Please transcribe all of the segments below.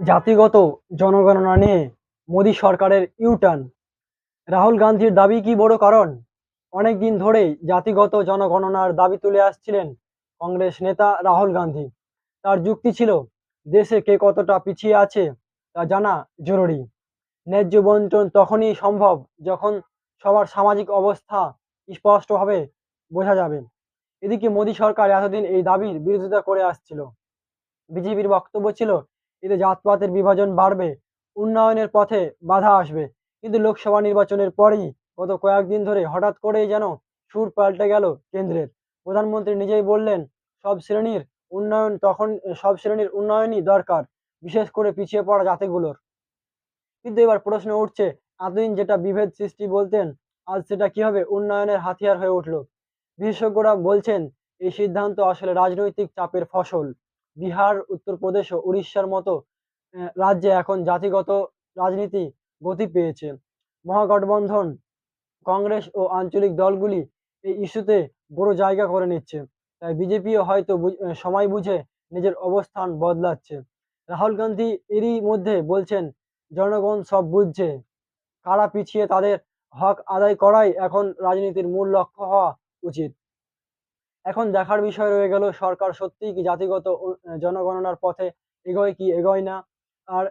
জাতিগত জনগণনা নিয়ে মোদী সরকারের ইউটার্ন। রাহুল গান্ধীর দাবি কি বড় কারণ? অনেক দিন ধরেই জাতিগত জনগণনার দাবি তুলে আসছিলেন কংগ্রেস নেতা রাহুল গান্ধী। তার যুক্তি ছিল, দেশে কে কতটা পিছিয়ে আছে তা জানা জরুরি। ন্যায্য বন্টন তখনই সম্ভব যখন সবার সামাজিক অবস্থা স্পষ্টভাবে বোঝা যাবে। এদিকে মোদী সরকার এতদিন এই দাবির বিরোধিতা করে আসছিল। বিজেপির বক্তব্য ছিল এতে জাতপাতের বিভাজন বাড়বে, উন্নয়নের পথে বাধা আসবে। কিন্তু লোকসভা নির্বাচনের পরেই গত কয়েকদিন ধরে হঠাৎ করেই যেন সুর পাল্টে গেল কেন্দ্রের। প্রধানমন্ত্রী নিজেই বললেন, সব শ্রেণির উন্নয়ন তখন, সব শ্রেণির উন্নয়নই দরকার, বিশেষ করে পিছিয়ে পড়া জাতিগুলোর। কিন্তু এবার প্রশ্ন উঠছে এতদিন যেটা বিভেদ সৃষ্টি বলতেন, আজ সেটা কীভাবে উন্নয়নের হাতিয়ার হয়ে উঠল? বিশেষজ্ঞরা বলছেন, এই সিদ্ধান্ত আসলে রাজনৈতিক চাপের ফসল। বিহার উত্তরপ্রদেশ ও উড়িষ্যার মতো রাজ্যে এখন জাতিগত রাজনীতি গতি পেয়েছে। মহাগঠবন্ধন, কংগ্রেস ও আঞ্চলিক দলগুলি এই ইস্যুতে বড় জায়গা করে নিচ্ছে। তাই বিজেপিও হয়তো সময় বুঝে নিজের অবস্থান বদলাচ্ছে। রাহুল গান্ধী এরই মধ্যে বলছেন, জনগণ সব বুঝছে। কারা পিছিয়ে তাদের হক আদায় করাই এখন রাজনীতির মূল লক্ষ্য হওয়া উচিত। এখন দেখার বিষয় রয়ে গেল, সরকার সত্যিই কি জাতিগত জনগণনার পথে এগোয় কি এগোয় না? আর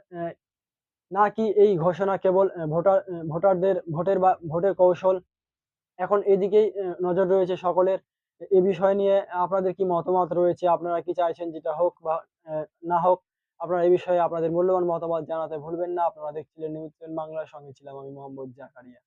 নাকি এই ঘোষণা কেবল ভোটার ভোটারদের ভোটের বা, ভোটের কৌশল? এখন এদিকেই নজর রয়েছে সকলের। এ বিষয় নিয়ে আপনাদের কি মতামত রয়েছে? আপনারা কি চাইছেন যেটা হোক বা না হোক, আপনারা এই বিষয়ে আপনাদের মূল্যবান মতামত জানাতে ভুলবেন না। আপনারা দেখছিলেন নিউজ বাংলার সঙ্গে ছিলাম আমি মোহাম্মদ জাকারিয়া।